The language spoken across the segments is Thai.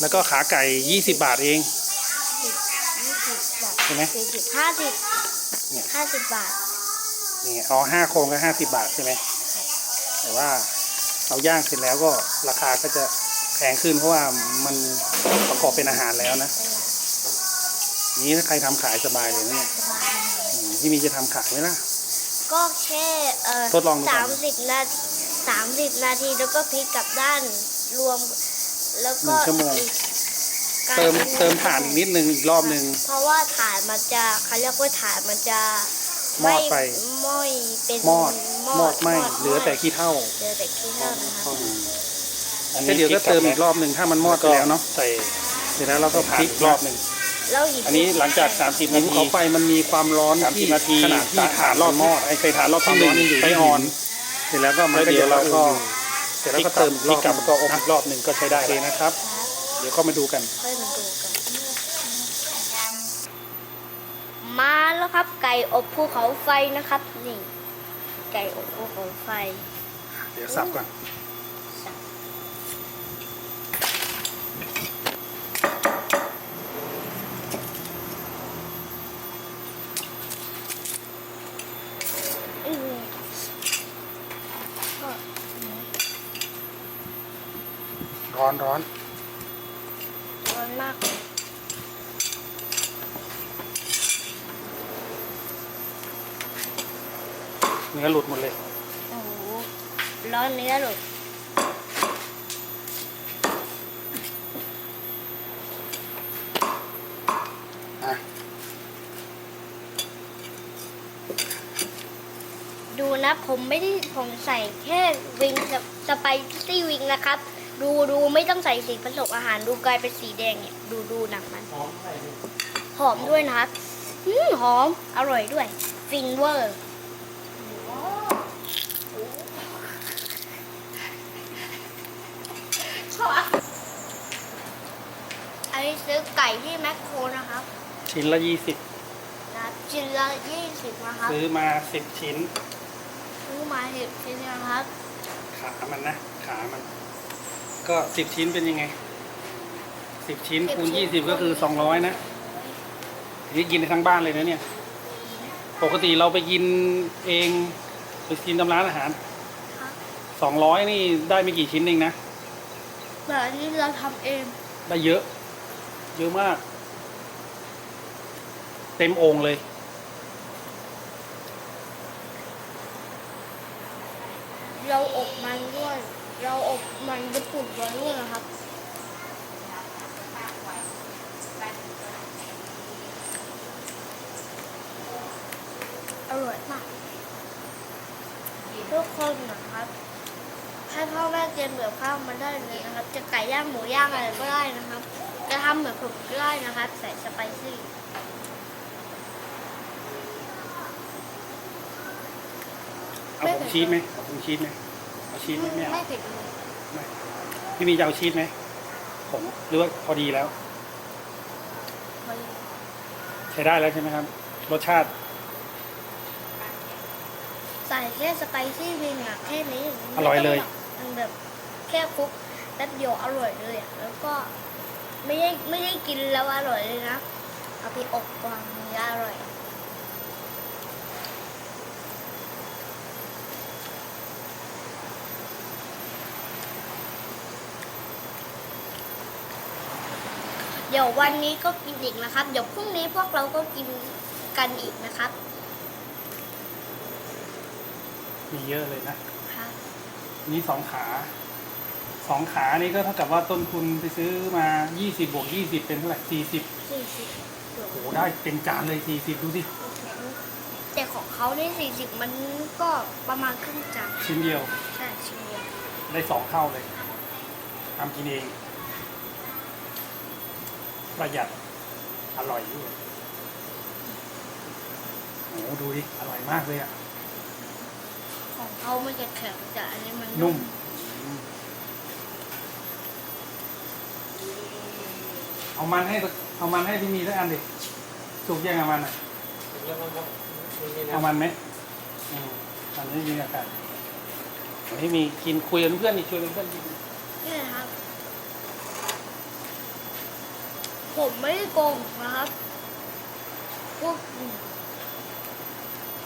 แล้วก็ขาไก่ยี่สิบบาทเอง สิบยี่สิบบาทใช่ไหม สี่สิบห้าสิบเนี่ย ห้าสิบบาท นี่เอาห้าโครงก็ห้าสิบบาทใช่ไหมแต่ว่าเราย่างเสร็จแล้วก็ราคาก็จะแพงขึ้นเพราะว่ามันประกอบเป็นอาหารแล้วนะนี้ถ้าใครทำขายสบายเลยนะเนี่ยสบายอืมพี่มีจะทำขายไหมล่ะ ก็แค่เอ่อทดลองดูก่อน สามสิบนาทีสามสิบนาทีแล้วก็พลิกกลับด้านรวม แล้วหก็นึ่งชั่วโมง อีกการเติมเติมถ่านอีกนิดนึงอีกรอบนึง เพราะว่าถ่านมันจะเขาเรียกว่าถ่านมันจะมอดไปมอดเป็นมอดมอดไหมเหลือแต่ขี้เท่าเหลือแต่ขี้เท่านะคะ อันก็นี้เดี๋ยวก็เติมอีกรอบหนึ่งถ้ามันมอดไปแล้วเนาะใส่ เสร็จแล้วเราก็พลิกรอบหนึ่งแล้วหยิบอันนี้หลังจาก 30หินานที เขาไฟมันมีความร้อนสามสิที่บนาทีขนาดที่ฐานรอบมอดไอ้ไฟฐานรอบที่หนึ่งความร้อนยังอยู่ไฟที่อ่อน หินเสร็จแล้วก็มันแล้วก็เดี๋ยวจะเราก็เส ร็จแล้วก็เติมอีกรพลิอกบกลับแล้วก็อบนะอีกรอบหนึ่งก็ใช้ได้โอเคแล้วนะครับ เดี๋ยวเข้ามาดูกัน ค่อยมาดูกัน มาแล้วครับ ไก่อบภูเขาไฟนะครับ นี่ ไก่อบภูเขาไฟ เดี๋ยวสับก่อน อืมก็ ร้อนร้อน ร้อน มากเลยเนื้อหลุดหมดเลย โอ้โหร้อนเนื้อเลยอะดูนะผมไม่ได้ผมใส่แค่วิงกับสไปซี่วิงนะครับ ดูดูไม่ต้องใส่สีผสมอาหารดูกลายเป็นสีแดงเนี่ย ดูดูหนังมันหอมด้วยนะครับอืมหอม อร่อยด้วย ฟินเวอร์ อันนี้ซื้อไก่ที่แมคโครนะครับชิ้นละยี่สิบนะชิ้นละยี่สิบนะครับซื้อมาสิบชิ้น ซื้อมาสิบชิ้นนะครับ ขามันนะ ขามัน ก็สิบชิ้นเป็นยังไงสิบชิ้นคูณยี่สิบก็คือสองร้อยนะนี่กินได้ทั้งบ้านเลยนะเนี่ย ปกติเราไปกินเองไปกินตามร้านอาหารครับสองร้อยนี่ได้ไม่กี่ชิ้นเองนะแต่อันนี้เราทำเอง ได้เยอะ เยอะมาก เต็มโอ่งเลย เราอบมันด้วย เราอบ มันญี่ปุ่นไว้ด้วยนะครับอร่อยมากทุกคนนะครับให้พ่อแม่เตรียมเบื่อข้าวมาได้เลยนะครับ จะไก่ย่างหมูย่างอะไรก็ได้นะครับ จะทำเหมือนผมก็ได้นะครับใส่สไปซี่เอาผงชีสไหมเอาผงชีสไหมเอาชีสไหมไม่เอาไม่เผ็ดเลยไม่ พี่มีจะเอาชีสไหมผมหรือว่าพอดีแล้วพอดีใช้ได้แล้วใช่ไหมครับ รสชาติ ใส่แค่สไปซี่วิงอะแค่นี้อร่อยเลย มันแบบแค่คลุกแป๊บเดียวอร่อยเลยอะแล้วก็ไม่ได้ไม่ได้กินแล้วอร่อยเลยนะ เอาไปอบก่อนมันจะอร่อย เดี๋ยววันนี้ก็กินอีกนะครับ เดี๋ยวพรุ่งนี้พวกเราก็กินกันอีกนะครับ มีเยอะเลยนะครับ นี่สองขา สองขานี่ก็เท่ากับว่าต้นทุนไปซื้อมา20บวก20 เป็นเท่าไหร่40สี่สิบโอ้โหได้เต็มจานเลย40ดูสิแต่ของเขาในสี่สิบมันก็ประมาณครึ่งจานชิ้นเดียว ใช่ชิ้นเดียว ได้สองเท่าเลยทำกินเอง ประหยัดอร่อยด้วยโอ้โหดูดิ อร่อยมากเลยอะ ของเขามันจะแข็งแต่อันนี้มันนุ่มอืมเอามันให้สักเอามันให้พี่มีสักอันดิสุกยังเอามันอะเอามันไหมอืมตอนนี้มีอากาศวันนี้มีกินคุยกับเพื่อนนี่ชวนเพื่อนกิน นี่นะครับ ผมไม่ได้โกงนะครับพวกอืม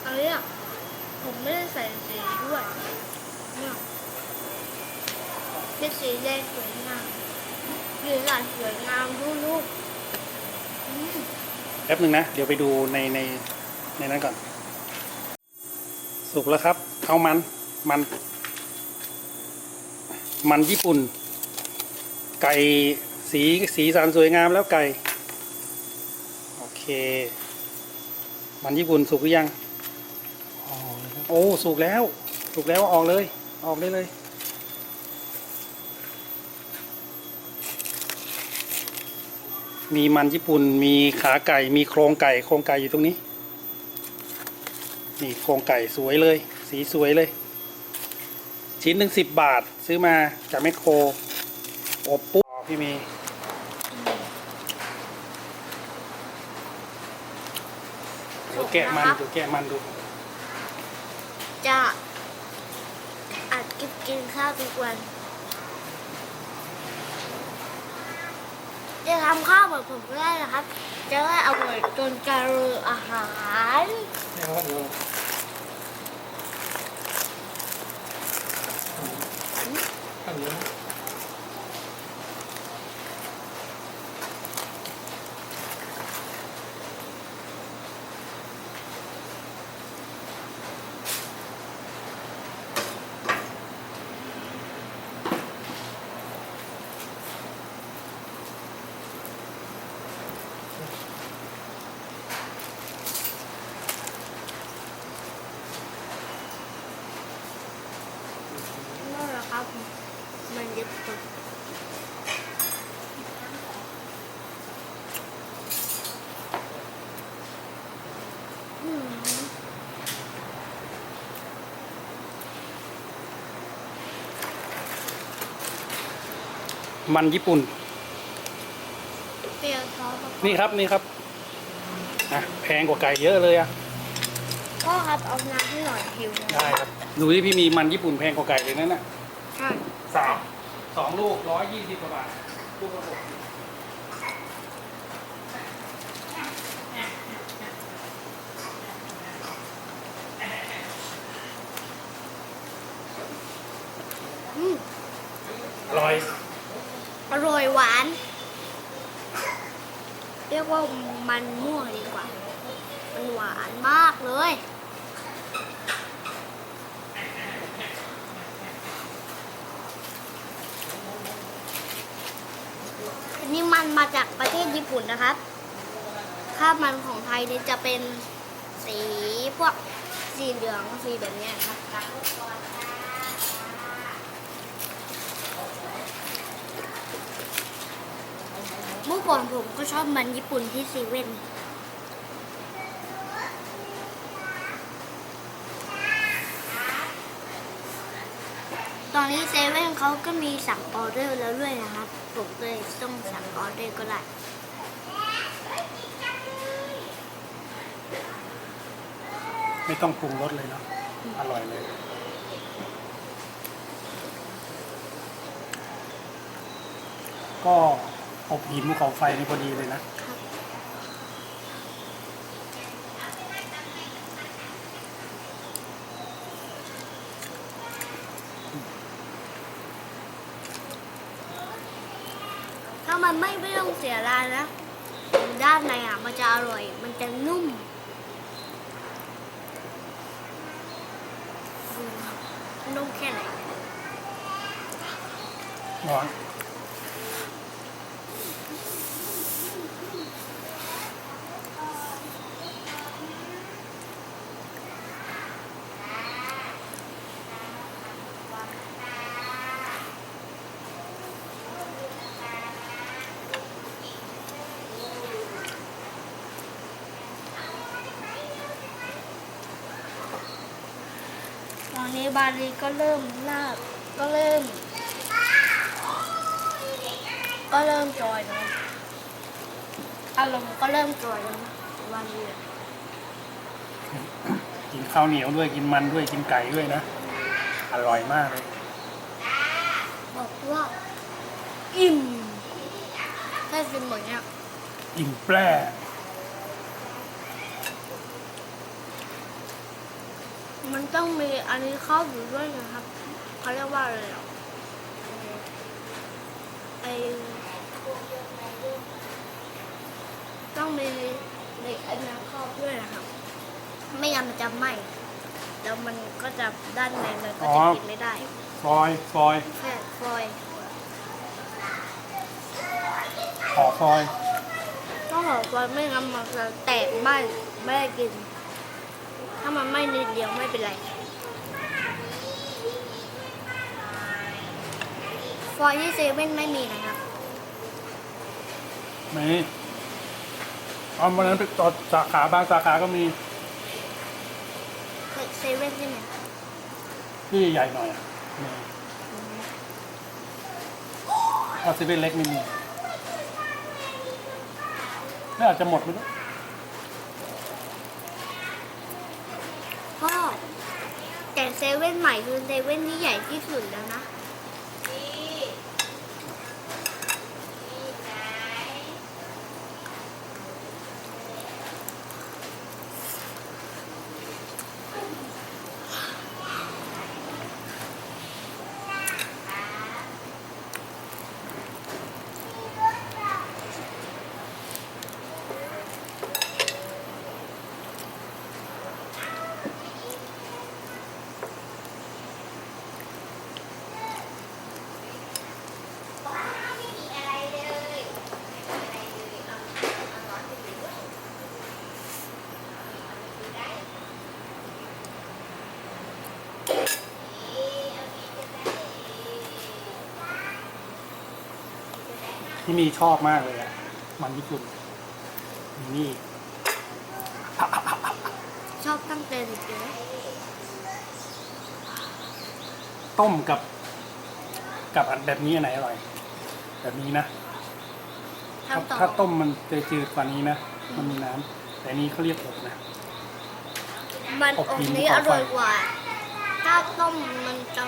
อันนี้ยผมไม่ได้ใส่สีด้วยเนี่ยเป็นสีแดงสวยงามสีสันสวยงามดูลูกอืมแป๊บหนึ่งนะ เดี๋ยวไปดูในในในนั้นก่อน สุกแล้วครับเอามันมัน มันญี่ปุ่น ไก่ สีสีสันสวยงามแล้วไก่ โอเค มันญี่ปุ่นสุกหรือยังออกเลยโอ้สุกแล้วสุกแล้วออกเลย ออกได้เลย มีมันญี่ปุ่นมีขาไก่มีโครงไก่โครงไก่อยู่ตรงนี้ นี่โครงไก่สวยเลย สีสวยเลย ชิ้นหนึ่งสิบบาทซื้อมาจากแมคโครอบปุ๊บ พี่เมย์เดี๋ยวแกะมันนะครับเดี๋ยวแกะมันดู จะอัดกินกินข้าวทุกวัน จะทำข้าวแบบผมก็ได้นะครับ จะได้อร่อยจนกระเรืออาหารนั่นแหละครับ มันญี่ปุ่นอืม มันญี่ปุ่น เปรี้ยวซอสมะกอกนี่ครับนี่ครับอะแพงกว่าไก่เยอะเลยอะพ่อครับเอาน้ำให้หน่อยหิวนะได้ครับ ดูที่พี่มีมันญี่ปุ่นแพงกว่าไก่เลยนั่นน่ะใช่สามสองลูกร้อยยี่สิบกว่าบาทลูกละหกสิบอืม อร่อยอ ร่อยหวาน เรียกว่ามันม่วงดีกว่า มันหวานมากเลยอันนี้มันมาจากประเทศญี่ปุ่นนะครับถ้าวมันของไทยนี่จะเป็นสีพวกสีเหลืองสีแบบนี้ครับ เมื่อก่อนผมก็ชอบมันญี่ปุ่นที่เซเว่นตอนนี้เซเว่นเขาก็มีสั่งออเดอร์แล้วด้วยนะครับ ผมเลยต้องสั่งออเดอร์ก็ได้ไม่ต้องปรุงรสเลยเนาะอร่อยเลย ก็ อบหินภูเขาไฟนี่พอดีเลยนะถ้ามันไม่ไม่ต้องเสียรายนะด้านในอะมันจะอร่อย มันจะนุ่มนุ่มแค่ไหนร้อน นนี้บาลีก็เริ่มลาบก็เริ่ม ก็เริ่มจอยแล้วอารมณ์ก็เริ่มจอยแล้วนะบาลีอะกินข้าวเหนียวด้วยกินมันด้วยกินไก่ด้วยนะ อร่อยมากเลยบอกว่าอิ่มแค่กินหมดเนี่ยอิ่มแปร่ มันต้องมีอันนี้เข้าอยู่ด้วยนะครับเขาเรียกว่าอะไรหรอไอต้องมีเหล็กอันนั้นครอบด้วยนะครับ ไม่งั้นมันจะไหม้แล้วมันก็จะด้านในมันก็จะกินไม่ได้ฟอย ฟอยแค่ฟอยล์ห่อฟอย ต้องห่อฟอยล์ไม่งั้นมันจะแตกไหม้ไม่ได้กิน ถ้ามันไหม้นิดเดียวไม่เป็นไรฟอยล์ที่เซเว่นไม่มีนะครับไม่เอาวันนั้นไปต่อสาขาบางสาขาก็มีเซเว่นใช่ไหมที่ใหญ่หน่อยอะมีเอาซีเว่นเล็กไม่มีนี่อาจจะหมดไปแล้ว พ่อแต่ เซเว่นใหม่คือเซเว่นที่ใหญ่ที่สุดแล้วนะ ที่มีชอบมากเลยอะมันญี่ปุ่นมีนี่ ชอบตั้งแต่เด็กเลย ต้มกับ กับอันแบบนี้อันไหนอร่อย แบบนี้นะถ้าทำต่อถ้าต้มมันจะจืดกว่านี้นะ มันมีน้ำแต่อันนี้เขาเรียกอบนะ มันออบบหินนี้ภูอเขาไฟร่อยกว่า ถ้าต้มมันจะ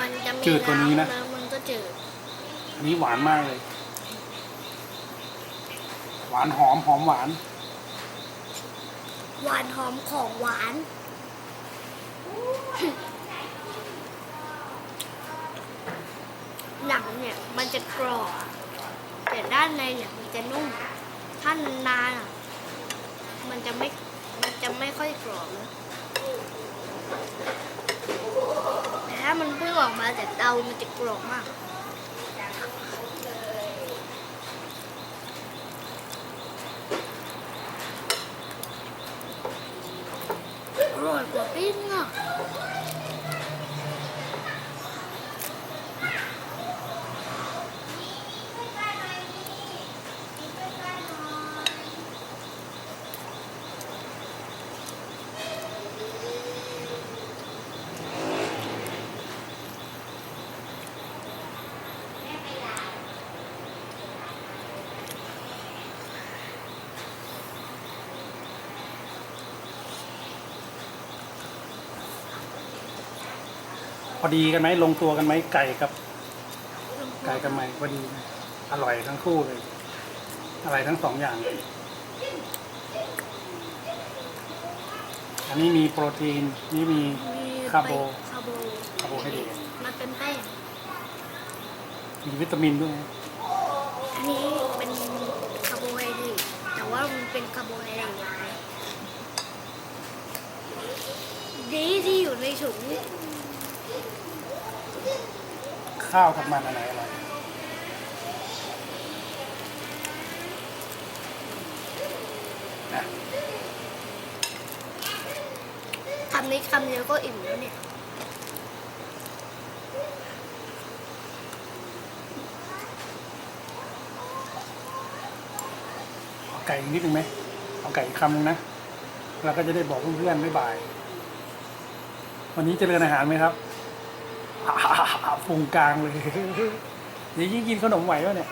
มันจะมีจืดกว่านี้นะแล้วมันก็จืดอั นี้หวานมากเลย หวานหอมหอมหวาน หวานหอมของหวาน หนังเนี่ยมันจะกรอบ แต่ด้านในเนี่ยมันจะนุ่ม ถ้านานๆอะ มันจะไม่ มันจะไม่ค่อยกรอบนะแต่ถ้ามันเพิ่งออกมาจากเตา มันจะกรอบมาก อ ร่อย พอดีกันไหมลงตัวกันไหมไก่กับ ไก่กับไม้พอดีนะอร่อยทั้งคู่เลยอร่อยทั้งสองอย่างเลยอันนี้มีโปรตีน นี่มีมีคาร์โบคาร์โบคาร์โบไฮเดรตมันเป็นแป้งมีวิตามินด้วยนะอันนี้เป็นคาร์โบไฮเดรตแต่ว่ามันเป็นคาร์โบไฮเดรตยังไงดีที่อยู่ในถุง ข้าวกับมันอันไหนอร่อยนะคำนี้คำเดียวก็อิ่มแล้วเนี่ยเอาไก่อีกนิดนึงไหมเอาไก่อีกคำนึงนะเราก็จะได้บอกเพื่อนๆบ๊ายบายวันนี้เจริญอาหารไหมครับ ฟุงกลางเลยเดี๋ยวยิ่งกินขนมไหววะเนี่ย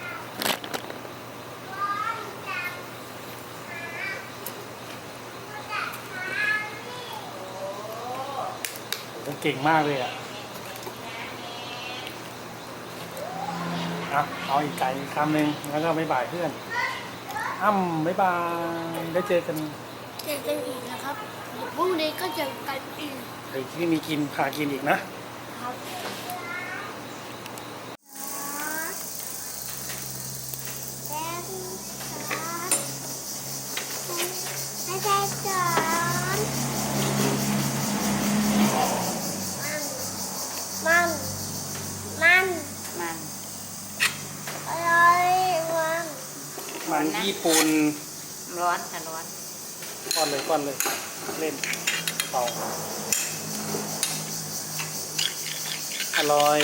เก่งมากเลยอะเอาอีกไก่คำหนึ่งแล้วก็ไม่บายเพื่อน อ้ำไม่บายได้เจอกันเจอกันอีกนะครับพรุ่งนี้ก็เจอกันอีกไอ้ที่มีกินพากินอีกนะครับ ญี่ปุ่นร้อนค่ะร้อนก้อนเลยก้อนเลย เล่นเป่าอร่อย